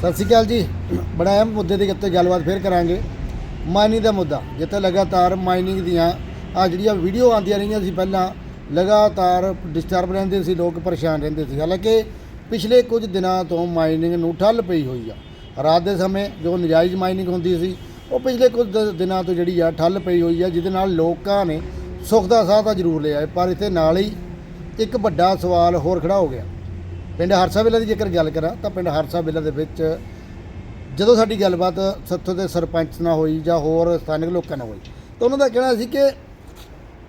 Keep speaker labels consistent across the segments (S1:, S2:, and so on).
S1: ਸਤਿ ਸ਼੍ਰੀ ਅਕਾਲ ਜੀ। ਬੜਾ ਅਹਿਮ ਮੁੱਦੇ ਦੇ ਉੱਤੇ ਗੱਲਬਾਤ ਫੇਰ ਕਰਾਂਗੇ। ਮਾਈਨਿੰਗ ਦਾ ਮੁੱਦਾ ਜਿੱਥੇ ਲਗਾਤਾਰ ਮਾਈਨਿੰਗ ਦੀਆਂ ਆ ਜਿਹੜੀਆਂ ਵੀਡੀਓ ਆਉਂਦੀਆਂ ਰਹੀਆਂ ਸੀ ਪਹਿਲਾਂ ਲਗਾਤਾਰ ਡਿਸਟਰਬ ਰਹਿੰਦੇ ਸੀ ਲੋਕ ਪਰੇਸ਼ਾਨ ਰਹਿੰਦੇ ਸੀ। ਹਾਲਾਂਕਿ ਪਿਛਲੇ ਕੁਝ ਦਿਨਾਂ ਤੋਂ ਮਾਈਨਿੰਗ ਨੂੰ ਠੱਲ ਪਈ ਹੋਈ ਆ। ਰਾਤ ਦੇ ਸਮੇਂ ਜੋ ਨਜਾਇਜ਼ ਮਾਈਨਿੰਗ ਹੁੰਦੀ ਸੀ ਉਹ ਪਿਛਲੇ ਕੁਝ ਦ- ਦਿਨਾਂ ਤੋਂ ਜਿਹੜੀ ਆ ਠੱਲ ਪਈ ਹੋਈ ਆ ਜਿਹਦੇ ਨਾਲ ਲੋਕਾਂ ਨੇ ਸੁੱਖ ਦਾ ਸਾਹ ਤਾਂ ਜ਼ਰੂਰ ਲਿਆ ਹੈ, ਪਰ ਇੱਥੇ ਨਾਲ ਹੀ ਇੱਕ ਵੱਡਾ ਸਵਾਲ ਹੋਰ ਖੜਾ ਹੋ ਗਿਆ। ਪਿੰਡ ਹਰਸਾ ਵੇਲਾ ਦੀ ਜੇਕਰ ਗੱਲ ਕਰਾਂ ਤਾਂ ਪਿੰਡ ਹਰਸਾ ਵੇਲਾ ਦੇ ਵਿੱਚ ਜਦੋਂ ਸਾਡੀ ਗੱਲਬਾਤ ਸੱਥੋਂ ਦੇ ਸਰਪੰਚ ਨਾਲ ਹੋਈ ਜਾਂ ਹੋਰ ਸਥਾਨਕ ਲੋਕਾਂ ਨਾਲ ਹੋਈ ਤਾਂ ਉਹਨਾਂ ਦਾ ਕਹਿਣਾ ਸੀ ਕਿ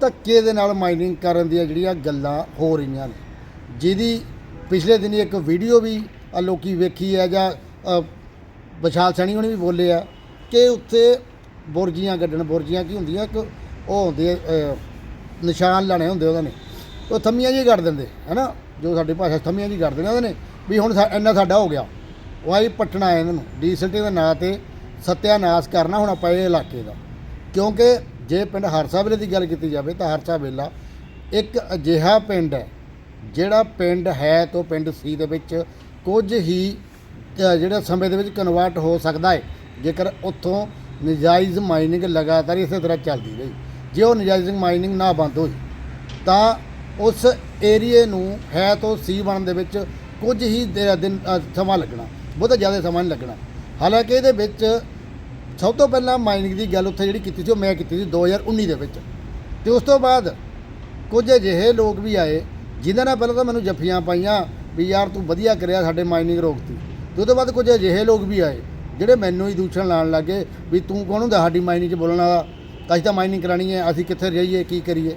S1: ਧੱਕੇ ਦੇ ਨਾਲ ਮਾਈਨਿੰਗ ਕਰਨ ਦੀਆਂ ਜਿਹੜੀਆਂ ਗੱਲਾਂ ਹੋ ਰਹੀਆਂ ਨੇ ਜਿਹਦੀ ਪਿਛਲੇ ਦਿਨੀ ਇੱਕ ਵੀਡੀਓ ਵੀ ਆ ਲੋਕੀ ਵੇਖੀ ਹੈ ਜਾਂ ਵਿਸ਼ਾਲ ਸੈਣੀ ਉਹਨੇ ਵੀ ਬੋਲੇ ਆ ਕਿ ਉੱਥੇ ਬੁਰਜੀਆਂ ਗੱਡਣ ਬੁਰਜੀਆਂ ਕੀ ਹੁੰਦੀਆਂ ਇੱਕ ਉਹ ਹੁੰਦੇ ਅ, ਨਿਸ਼ਾਨ ਲਾਣੇ ਹੁੰਦੇ ਉਹਨਾਂ ਨੇ ਉਹ ਥੰਮੀਆਂ ਜੀ ਗੱਡ ਦਿੰਦੇ ਹੈਨਾ? ਜੋ ਸਾਡੀ ਭਾਸ਼ਾ 'ਚ ਦੀ ਜੀ ਗੱਡ ਦਿੰਦੇ ਉਹਨਾਂ ਨੇ ਵੀ ਹੁਣ ਸਾ- ਇੰਨਾ ਸਾਡਾ ਹੋ ਗਿਆ। ਉਹ ਆਈ ਪੱਟਣਾ ਹੈ ਇਹਨਾਂ ਨੂੰ ਡੀਐਸਟੀ ਦੇ ਨਾਂ ਤੇ ਸਤਿਆਨਾਸ਼ ਕਰਨਾ ਹੁਣ ਆਪਾਂ ਇਹ ਇਲਾਕੇ ਦਾ। ਕਿਉਂਕਿ ਜੇ ਪਿੰਡ ਹਰਸਾ ਵੇਲੇ ਦੀ ਗੱਲ ਕੀਤੀ ਜਾਵੇ ਤਾਂ ਹਰਸਾ ਵੇਲਾ ਇੱਕ ਅਜਿਹਾ ਪਿੰਡ ਹੈ ਜਿਹੜਾ ਪਿੰਡ ਹੈ ਤੋਂ ਪਿੰਡ ਸੀ ਦੇ ਵਿੱਚ ਕੁਝ ਹੀ ਅ, ਜਿਹੜਾ ਸਮੇਂ ਦੇ ਵਿੱਚ ਕਨਵਰਟ ਹੋ ਸਕਦਾ ਹੈ। ਜੇਕਰ ਉੱਥੋਂ ਨਜਾਇਜ਼ ਮਾਈਨਿੰਗ ਲਗਾਤਾਰ ਇਸੇ ਤਰ੍ਹਾਂ ਚੱਲਦੀ ਰਹੀ। ਜੇ ਉਹ ਨਜਾਇਜ਼ ਮਾਈਨਿੰਗ ਨਾ ਬੰਦ ਹੋਈ ਤਾਂ ਉਸ ਏਰੀਏ ਨੂੰ ਹੈ ਤੋਂ ਸੀ ਬਣਨ ਦੇ ਵਿੱਚ ਕੁਝ ਹੀ ਦੇ- ਦਿਨ ਸਮਾਂ ਲੱਗਣਾ, ਬਹੁਤਾ ਜ਼ਿਆਦਾ ਸਮਾਂ ਨਹੀਂ ਲੱਗਣਾ। ਹਾਲਾਂਕਿ ਇਹਦੇ ਵਿੱਚ ਸਭ ਤੋਂ ਪਹਿਲਾਂ ਮਾਈਨਿੰਗ ਦੀ ਗੱਲ ਉੱਥੇ ਜਿਹੜੀ ਕੀਤੀ ਸੀ ਉਹ ਮੈਂ ਕੀਤੀ ਸੀ 2019 ਦੇ ਵਿੱਚ। ਤੇ ਉਸ ਤੋਂ ਬਾਅਦ ਕੁਝ ਅਜਿਹੇ ਲੋਕ ਵੀ ਆਏ ਜਿਨ੍ਹਾਂ ਨੇ ਪਹਿਲਾਂ ਤਾਂ ਮੈਨੂੰ ਜੱਫੀਆਂ ਪਾਈਆਂ ਵੀ ਯਾਰ ਤੂੰ ਵਧੀਆ ਕਰਿਆ ਸਾਡੇ ਮਾਈਨਿੰਗ ਰੋਕਤੀ ਤੇ। ਉਹ ਤੋਂ ਬਾਅਦ ਕੁਝ ਅਜਿਹੇ ਲੋਕ ਵੀ ਆਏ ਜਿਹੜੇ ਮੈਨੂੰ ਹੀ ਦੂਸ਼ਣ ਲਾਉਣ ਲੱਗੇ ਵੀ ਤੂੰ ਕੌਣ ਹੁੰਦਾ ਸਾਡੀ ਮਾਈਨਿੰਗ 'ਚ ਬੋਲਣ ਵਾਲਾ? ਅਸੀਂ ਤਾਂ ਮਾਈਨਿੰਗ ਕਰਾਣੀ ਹੈ, ਅਸੀਂ ਕਿੱਥੇ ਰਹੀਏ, ਕੀ ਕਰੀਏ?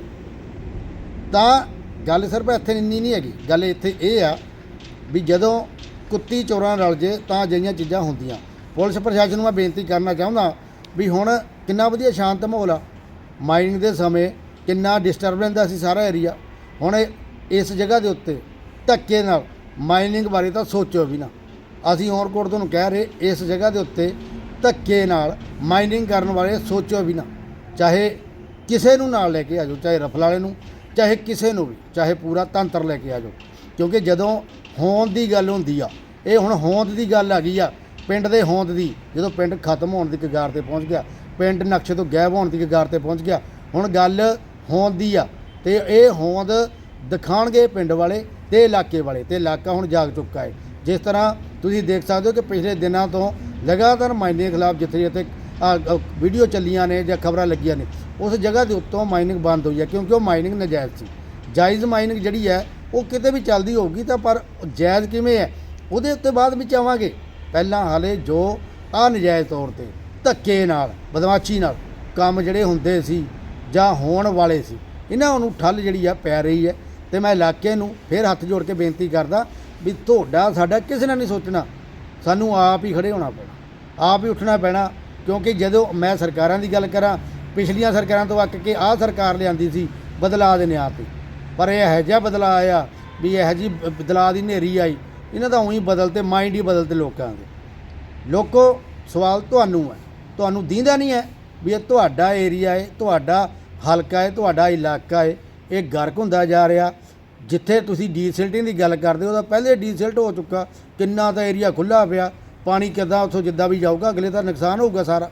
S1: ਤਾਂ ਗੱਲ ਸਿਰਫ ਇੱਥੇ ਇੰਨੀ ਨਹੀਂ ਹੈਗੀ, ਗੱਲ ਇੱਥੇ ਇਹ ਆ ਵੀ ਜਦੋਂ ਕੁੱਤੀ ਚੋਰਾਂ ਰਲ ਜੇ ਤਾਂ ਅਜਿਹੀਆਂ ਚੀਜ਼ਾਂ ਹੁੰਦੀਆਂ। ਪੁਲਿਸ ਪ੍ਰਸ਼ਾਸਨ ਨੂੰ ਮੈਂ ਬੇਨਤੀ ਕਰਨਾ ਚਾਹੁੰਦਾ ਵੀ ਹੁਣ ਕਿੰਨਾ ਵਧੀਆ ਸ਼ਾਂਤ ਮਾਹੌਲ ਆ। ਮਾਈਨਿੰਗ ਦੇ ਸਮੇਂ ਕਿੰਨਾ ਡਿਸਟਰਬੈਂਸ ਦਾ ਸੀ ਸਾਰਾ ਏਰੀਆ ਹੁਣ ਇਸ ਜਗ੍ਹਾ ਦੇ ਉੱਤੇ ਧੱਕੇ ਨਾਲ ਮਾਈਨਿੰਗ ਬਾਰੇ ਤਾਂ ਸੋਚੋ ਵੀ ਨਾ। ਅਸੀਂ ਔਰਕੋਟ ਤੁਹਾਨੂੰ ਕਹਿ ਰਹੇ, ਇਸ ਜਗ੍ਹਾ ਦੇ ਉੱਤੇ ਧੱਕੇ ਨਾਲ ਮਾਈਨਿੰਗ ਕਰਨ ਵਾਲੇ ਸੋਚੋ ਵੀ ਨਾ। ਚਾਹੇ ਕਿਸੇ ਨੂੰ ਨਾਲ ਲੈ ਕੇ ਆ ਜਾਓ, ਚਾਹੇ ਰਫਲ ਵਾਲੇ ਨੂੰ ਚਾਹੇ ਕਿਸੇ ਨੂੰ ਵੀ, ਚਾਹੇ ਪੂਰਾ ਤੰਤਰ ਲੈ ਕੇ ਆ ਜਾਓ। ਕਿਉਂਕਿ ਜਦੋਂ ਹੋਂਦ ਦੀ ਗੱਲ ਹੁੰਦੀ ਆ, ਇਹ ਹੁਣ ਹੋਂਦ ਦੀ ਗੱਲ ਆ ਗਈ ਆ, ਪਿੰਡ ਦੇ ਹੋਂਦ ਦੀ, ਜਦੋਂ ਪਿੰਡ ਖਤਮ ਹੋਣ ਦੀ ਕਗਾਰ ਤੇ ਪਹੁੰਚ ਗਿਆ, ਪਿੰਡ ਨਕਸ਼ੇ ਤੋਂ ਗਾਇਬ ਹੋਣ ਦੀ ਕਗਾਰ ਤੇ ਪਹੁੰਚ ਗਿਆ, ਹੁਣ ਗੱਲ ਹੋਂਦ ਦੀ ਆ, ਤੇ ਇਹ ਹੋਂਦ ਦਿਖਾਣਗੇ ਪਿੰਡ ਵਾਲੇ ਤੇ ਇਲਾਕੇ ਵਾਲੇ, ਤੇ ਇਲਾਕਾ ਹੁਣ ਜਾਗ ਚੁੱਕਾ ਹੈ। ਜਿਸ ਤਰ੍ਹਾਂ ਤੁਸੀਂ ਦੇਖ ਸਕਦੇ ਹੋ ਕਿ ਪਿਛਲੇ ਦਿਨਾਂ ਤੋਂ ਲਗਾਤਾਰ ਮਾਈਨਿੰਗ ਖਿਲਾਫ ਜਿੱਥੇ ਜਿੱਥੇ ਵੀਡੀਓ ਚੱਲੀਆਂ ਨੇ ਜਾਂ ਖਬਰਾਂ ਲੱਗੀਆਂ ਨੇ, ਉਸ ਜਗ੍ਹਾ ਦੇ ਉੱਤੋਂ ਮਾਈਨਿੰਗ ਬੰਦ ਹੋਈ ਹੈ, ਕਿਉਂਕਿ ਉਹ ਮਾਈਨਿੰਗ ਨਜਾਇਜ਼ ਸੀ। ਜਾਇਜ਼ ਮਾਈਨਿੰਗ ਜਿਹੜੀ ਹੈ, ਉਹ ਕਿਤੇ ਵੀ ਚੱਲਦੀ ਹੋਊਗੀ ਤਾਂ ਪਰ ਜਾਇਜ਼ ਕਿਵੇਂ ਹੈ, ਉਹਦੇ ਉੱਤੇ ਬਾਅਦ ਵਿੱਚ ਆਵਾਂਗੇ। ਪਹਿਲਾਂ ਹਾਲੇ ਜੋ ਆ ਨਜਾਇਜ਼ ਤੌਰ ਤੇ, ਧੱਕੇ ਨਾਲ, ਬਦਮਾਸ਼ੀ ਨਾਲ ਕੰਮ ਜਿਹੜੇ ਹੁੰਦੇ ਸੀ ਜਾਂ ਹੋਣ ਵਾਲੇ ਸੀ, ਇਹਨਾਂ ਨੂੰ ਠੱਲ ਜਿਹੜੀ ਆ ਪੈ ਰਹੀ ਹੈ ਤੇ ਮੈਂ ਇਲਾਕੇ ਨੂੰ ਫਿਰ ਹੱਥ ਜੋੜ ਕੇ ਬੇਨਤੀ ਕਰਦਾ ਵੀ ਤੁਹਾਡਾ, ਸਾਡਾ ਕਿਸੇ ਨਾਲ ਨਹੀਂ ਸੋਚਣਾ। ਸਾਨੂੰ ਆਪ ਹੀ ਖੜੇ ਹੋਣਾ ਪੈਣਾ, ਆਪ ਹੀ ਉੱਠਣਾ ਪੈਣਾ। ਕਿਉਂਕਿ ਜਦੋਂ ਮੈਂ ਸਰਕਾਰਾਂ ਦੀ ਗੱਲ ਕਰਾਂ, ਪਿਛਲੀਆਂ ਸਰਕਾਰਾਂ ਤੋਂ ਅੱਕ ਕੇ ਆਹ ਸਰਕਾਰ ਲਿਆਂਦੀ ਸੀ, ਬਦਲਾਅ ਦੇ ਨਿਆਂ ਤੇ। ਪਰ ਇਹ ਇਹੋ ਜਿਹਾ ਬਦਲਾਅ ਆਇਆ ਵੀ ਇਹੋ ਜਿਹੀ ਬਦਲਾਅ ਦੀ ਨੇਰੀ ਆਈ, ਇਹਨਾਂ ਦਾ ਉਹੀ ਬਦਲ 'ਤੇ ਮਾਈਂਡ ਹੀ ਬਦਲਤੇ ਲੋਕਾਂ ਦੇ। ਲੋਕੋ, ਸਵਾਲ ਤੁਹਾਨੂੰ ਹੈ, ਤੁਹਾਨੂੰ ਦੀਂਦਾ ਨਹੀਂ ਹੈ ਵੀ ਇਹ ਤੁਹਾਡਾ ਏਰੀਆ ਹੈ, ਤੁਹਾਡਾ ਹਲਕਾ ਹੈ, ਤੁਹਾਡਾ ਇਲਾਕਾ ਹੈ, ਇਹ ਗਰਕ ਹੁੰਦਾ ਜਾ ਰਿਹਾ। ਜਿੱਥੇ ਤੁਸੀਂ ਡੀਸਿਲਟਿੰਗ ਦੀ ਗੱਲ ਕਰਦੇ ਹੋ ਤਾਂ ਪਹਿਲੇ ਡੀਸਿਲਟ ਹੋ ਚੁੱਕਾ, ਕਿੰਨਾ ਤਾਂ ਏਰੀਆ ਖੁੱਲਾ ਪਿਆ ਪਾਣੀ ਕਿੱਦਾਂ ਉੱਥੋਂ ਜਿੱਦਾਂ ਵੀ ਜਾਊਗਾ, ਅਗਲੇ ਦਾ ਨੁਕਸਾਨ ਹੋਊਗਾ ਸਾਰਾ।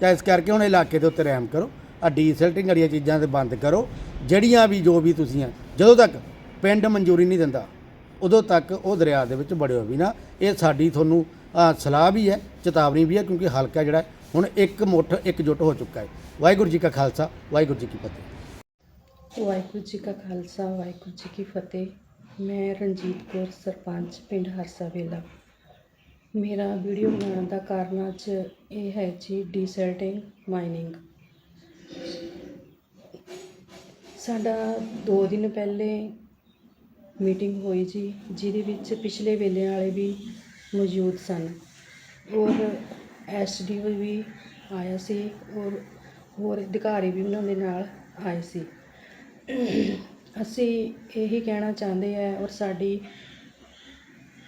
S1: ਤਾਂ ਇਸ ਕਰਕੇ ਹੁਣ ਇਲਾਕੇ ਦੇ ਉੱਤੇ ਰਹਿਮ ਕਰੋ। ਆ ਡੀਸਿਲਟਿੰਗ ਵਾਲੀਆਂ ਚੀਜ਼ਾਂ ਤੇ ਬੰਦ ਕਰੋ। ਜਿਹੜੀਆਂ ਵੀ ਜੋ ਵੀ ਤੁਸੀਂ ਜਦੋਂ ਤੱਕ ਪਿੰਡ ਮਨਜ਼ੂਰੀ ਨਹੀਂ ਦਿੰਦਾ, ਉਦੋਂ ਤੱਕ ਉਹ ਦਰਿਆ ਦੇ ਵਿੱਚ ਬੜਿਓ ਵੀ ਨਾ। ਇਹ ਸਾਡੀ ਤੁਹਾਨੂੰ ਸਲਾਹ ਵੀ ਹੈ, ਚੇਤਾਵਨੀ ਵੀ ਹੈ, ਕਿਉਂਕਿ ਹਲਕਾ ਜਿਹੜਾ ਹੁਣ ਇੱਕ ਮੁੱਠ ਇੱਕ ਜੁੱਟ ਹੋ ਚੁੱਕਾ ਹੈ। ਵਾਹਿਗੁਰੂ ਜੀ ਕਾ ਖਾਲਸਾ, ਵਾਹਿਗੁਰੂ ਜੀ ਕੀ ਫਤਿਹ।
S2: ਵਾਹਿਗੁਰੂ ਜੀ ਕਾ ਖਾਲਸਾ, ਵਾਹਿਗੁਰੂ ਜੀ ਕੀ ਫਤਿਹ। ਮੈਂ ਰਣਜੀਤ ਕੌਰ, ਸਰਪੰਚ, ਪਿੰਡ ਹਰਸਾ ਵੇਲਾ। ਮੇਰਾ ਵੀਡੀਓ ਬਣਾਉਣ ਦਾ ਕਾਰਨ ਅੱਜ ਇਹ ਹੈ ਜੀ ਡੀਸਲਟਿੰਗ ਮਾਈਨਿੰਗ। ਸਾਡਾ 2 ਦਿਨ ਪਹਿਲੇ ਮੀਟਿੰਗ ਹੋਈ ਜੀ, ਜਿਹਦੇ ਵਿੱਚ ਪਿਛਲੇ ਵੇਲੇ ਵਾਲੇ ਵੀ ਮੌਜੂਦ ਸਨ। ਔਰ ਐਸਡੀਓ ਵੀ ਆਇਆ ਸੀ ਔਰ ਹੋਰ ਅਧਿਕਾਰੀ ਵੀ ਉਹਨਾਂ ਦੇ ਨਾਲ ਆਏ ਸੀ। ਅਸੀਂ ਇਹੀ ਕਹਿਣਾ ਚਾਹੁੰਦੇ ਆ ਔਰ ਸਾਡੀ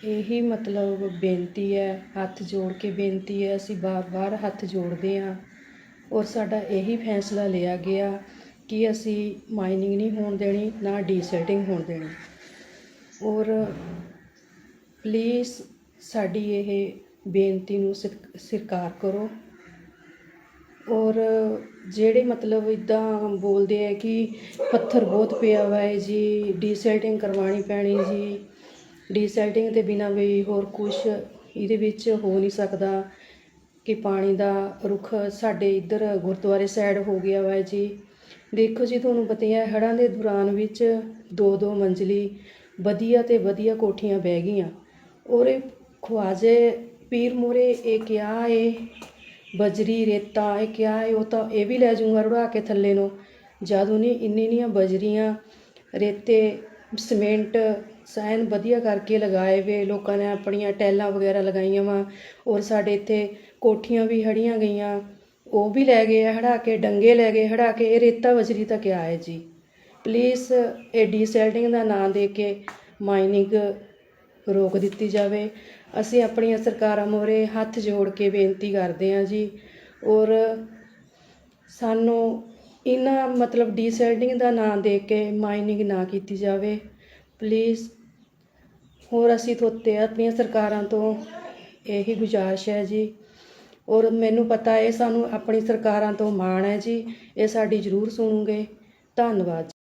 S2: ਇਹੀ ਮਤਲਬ ਬੇਨਤੀ ਹੈ, ਹੱਥ ਜੋੜ ਕੇ ਬੇਨਤੀ ਹੈ, ਅਸੀਂ ਬਾਰ-ਬਾਰ ਹੱਥ ਜੋੜਦੇ ਹਾਂ। ਔਰ ਸਾਡਾ ਇਹੀ ਫੈਸਲਾ ਲਿਆ ਗਿਆ ਕਿ ਅਸੀਂ ਮਾਈਨਿੰਗ ਨਹੀਂ ਹੋਣ ਦੇਣੀ, ਨਾ ਡੀਸੈਟਿੰਗ ਹੋਣ ਦੇਣੀ। ਔਰ ਪਲੀਜ਼ ਸਾਡੀ ਇਹ ਬੇਨਤੀ ਨੂੰ ਸਵੀ- ਸਵੀਕਾਰ ਕਰੋ। ਔਰ ਜਿਹੜੇ ਮਤਲਬ ਇਦਾਂ ਬੋਲਦੇ ਆ ਕਿ ਪੱਥਰ ਬਹੁਤ ਪਿਆ ਵਾ ਹੈ ਜੀ ਡੀਸੈਲਟਿੰਗ ਕਰਵਾਉਣੀ ਪੈਣੀ ਜੀ। ਡੀਸੈਲਟਿੰਗ ਦੇ ਬਿਨਾਂ ਵੀ ਹੋਰ ਕੁਝ ਇਹਦੇ ਵਿੱਚ ਹੋ ਨਹੀਂ ਸਕਦਾ ਕਿ ਪਾਣੀ ਦਾ ਰੁੱਖ ਸਾਡੇ ਇੱਧਰ ਗੁਰਦੁਆਰੇ ਸਾਈਡ ਹੋ ਗਿਆ ਵਾ ਜੀ। ਦੇਖੋ ਜੀ, ਤੁਹਾਨੂੰ ਪਤਾ ਹੈ ਹੜ੍ਹਾਂ ਦੇ ਦੌਰਾਨ ਵਿੱਚ ਦੋ ਦੋ ਮੰਜ਼ਲੀ ਵਧੀਆ ਤੇ ਵਧੀਆ ਕੋਠੀਆਂ ਬਹਿ ਗਈਆਂ। ਔਰੇ ਖਵਾਜੇ ਪੀਰ ਮੂਹਰੇ ਇਹ ਕਿਆ ਏ, ਬਜਰੀ ਰੇਤਾ, ਇਹ ਕਿਆ ਏ, ਉਹ ਤਾਂ ਇਹ ਵੀ ਲੈ ਜਾਊਂਗਾ ਰੁੜਾ ਕੇ ਥੱਲੇ ਨੂੰ। ਜਦੋਂ ਨਹੀਂ ਇੰਨੀ ਇੰਨੀਆਂ ਬਜਰੀਆਂ, ਰੇਤੇ ਸੀਮੈਂਟ ਸੈਨ ਵਧੀਆ ਕਰਕੇ ਲਗਾਏ ਵੇ, ਲੋਕਾਂ ਨੇ ਆਪਣੀਆਂ ਟੈਲਾਂ ਵਗੈਰਾ ਲਗਾਈਆਂ ਵਾ। ਔਰ ਸਾਡੇ ਇੱਥੇ ਕੋਠੀਆਂ ਵੀ ਹੜੀਆਂ ਗਈਆਂ। ਉਹ ਵੀ ਲੈ ਗਏ ਆ, ਹੜਾ ਕੇ, ਡੰਗੇ ਲੈ ਗਏ, ਹੜਾ ਕੇ, ਇਹ ਰੇਤਾ ਬਜਰੀ ਤੱਕ ਆਏ ਜੀ। ਪਲੀਜ਼ ਇਹ ਡੀਸੈਲਟਿੰਗ ਦਾ ਨਾਂ ਦੇ ਕੇ ਮਾਈਨਿੰਗ ਰੋਕ ਦਿੱਤੀ ਜਾਵੇ। ਅਸੀਂ ਆਪਣੀਆਂ ਸਰਕਾਰਾਂ ਮੋਰੇ ਹੱਥ ਜੋੜ ਕੇ ਬੇਨਤੀ ਕਰਦੇ ਹਾਂ ਜੀ। ਔਰ ਸਾਨੂੰ ਇਹਨਾਂ ਮਤਲਬ ਡੀਸੈਲਟਿੰਗ ਦਾ ਨਾਂ ਦੇ ਕੇ ਮਾਈਨਿੰਗ ਨਾ ਕੀਤੀ ਜਾਵੇ। ਪਲੀਜ਼ ਹੋਰ ਅਸੀਂ ਥੋਤੇ ਆਪਣੀਆਂ ਸਰਕਾਰਾਂ ਤੋਂ ਇਹੀ ਗੁਜ਼ਾਰਿਸ਼ ਹੈ ਜੀ। ਔਰ ਮੈਨੂੰ ਪਤਾ ਹੈ, ਸਾਨੂੰ ਆਪਣੀ ਸਰਕਾਰਾਂ ਤੋਂ ਮਾਣ ਹੈ ਜੀ। ਇਹ ਸਾਡੀ ਜ਼ਰੂਰ ਸੁਣੂਗੇ। ਧੰਨਵਾਦ